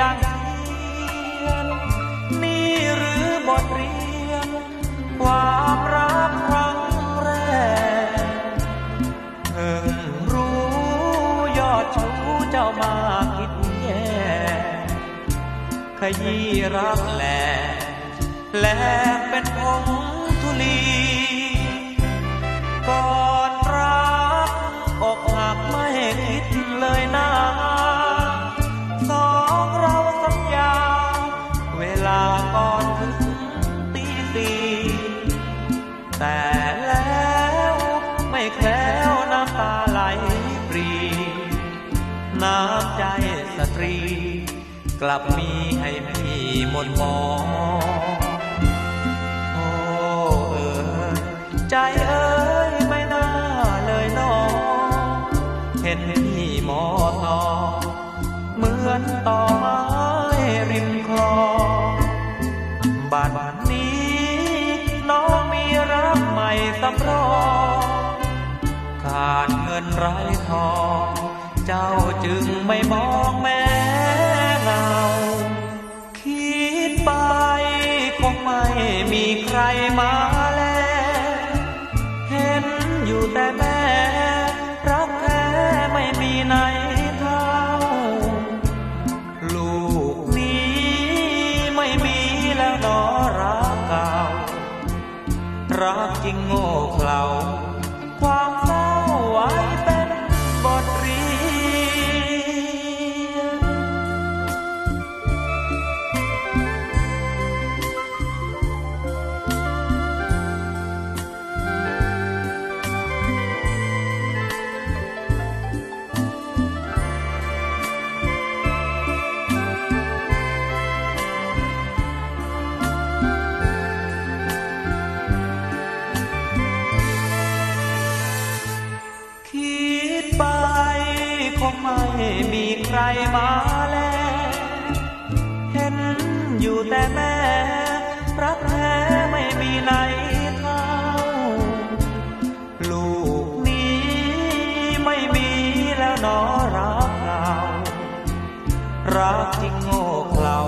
ดังเทียน นี่หรือบทเรียน ความรักครั้งแรกเพิ่งรู้ยอดชูเจ้ามาคิดแย่ขยี้รักแหลกแล น้ำใจสตรี กลับมีให้พี่หมดหมองโอ้เออใจเอ้ยไม่น่าเลยน้องเห็นพี่หมอทอเหมือนต่อไม้ริมคลองบัดนี้น้องมีรักใหม่สำรองขาดเงินไร้ทอง เจ้าจึงไม่มองแม่เงา คิดไปคงไม่มีใครมาแล เห็นอยู่แต่แม่รักแท้ไม่มีไหนเท่า ลูกนี้ไม่มีแล้วนอรักเก่า รักจริงโง่เขลา งไม่มีใครมาแล เห็นอยู่แต่แม่รักแท้ไม่มีไหนเท่า ลูกนี้ไม่มีแล้วนอรักเรารักที่โง่เขลา